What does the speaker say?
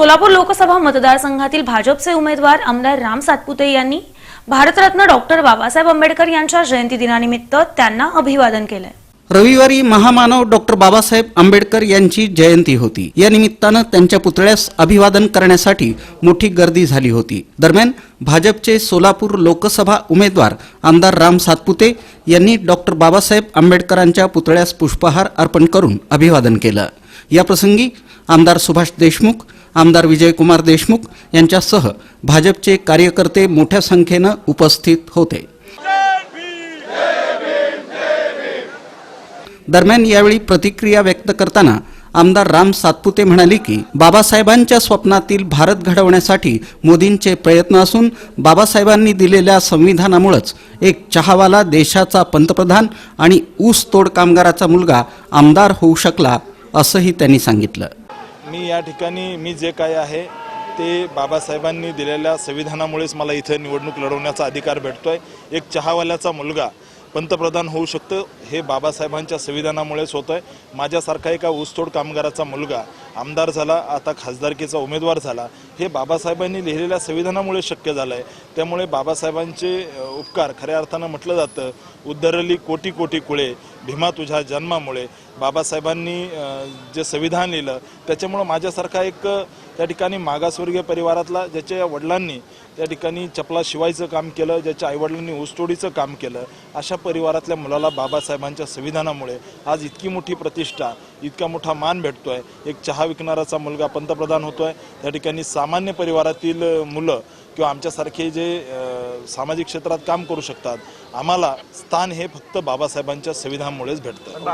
सोलापूर लोकसभा मतदारसंघातील भाजपचे उमेदवार आमदार राम सातपुते यांनी भारतरत्न डॉक्टर बाबासाहेब आंबेडकर यांच्या जयंती दिनानिमित्त त्यांना अभिवादन केलंय. रविवारी महामानव डॉक्टर बाबासाहेब आंबेडकर यांची जयंती होती. या निमित्तानं त्यांच्या पुतळ्यास अभिवादन करण्यासाठी मोठी गर्दी झाली होती. दरम्यान भाजपचे सोलापूर लोकसभा उमेदवार आमदार राम सातपुते यांनी डॉक्टर बाबासाहेब आंबेडकरांच्या पुतळ्यास पुष्पहार अर्पण करून अभिवादन केलं. याप्रसंगी आमदार सुभाष देशमुख आमदार विजयकुमार देशमुख यांच्यासह भाजपचे कार्यकर्ते मोठ्या संख्येनं उपस्थित होते. दरम्यान यावेळी प्रतिक्रिया व्यक्त करताना आमदार राम सातपुते म्हणाले की बाबासाहेबांच्या स्वप्नातील भारत घडवण्यासाठी मोदींचे प्रयत्न असून बाबासाहेबांनी दिलेल्या संविधानामुळेच एक चहावाला देशाचा पंतप्रधान आणि ऊस तोड कामगाराचा मुलगा आमदार होऊ शकला असंही त्यांनी सांगितलं. मी या ठिकाणी मी जे काय आहे ते बाबासाहेबांनी दिलेल्या संविधानामुळेच मला इथं निवडणूक लढवण्याचा अधिकार भेटतोय. एक चहावाल्याचा मुलगा पंतप्रधान होऊ शकतं हे बाबासाहेबांच्या संविधानामुळेच होतं आहे माझ्यासारखा एका ऊसतोड कामगाराचा मुलगा आमदार झाला आता खासदारकीचा उमेदवार झाला. हे बाबासाहेबांनी लिहिलेल्या संविधानामुळे शक्य झालं आहे त्यामुळे बाबासाहेबांचे उपकार खऱ्या अर्थानं म्हटलं जातं. उद्धरली कोटी कोटी कुळे भीमा तुझ्या जन्मामुळे. बाबासाहेबांनी जे संविधान लिहिलं त्याच्यामुळं माझ्यासारखा एक त्या ठिकाणी मागासवर्गीय परिवारातला ज्याच्या वडिलांनी त्या ठिकाणी चपला शिवायचं काम केलं ज्याच्या आईवडिलांनी ऊसतोडीचं काम केलं अशा परिवारातल्या मुलाला बाबासाहेबांच्या संविधानामुळे आज इतकी मोठी प्रतिष्ठा इतका मोठा मान भेटतोय. एक चहा विकणाराचा मुलगा पंतप्रधान होतोय. त्या ठिकाणी सामान्य परिवारातील मुलं किंवा आमच्यासारखे जे सामाजिक क्षेत्रात काम करू शकतात आम्हाला स्थान हे फक्त बाबासाहेबांच्या संविधानामुळेच भेटतं.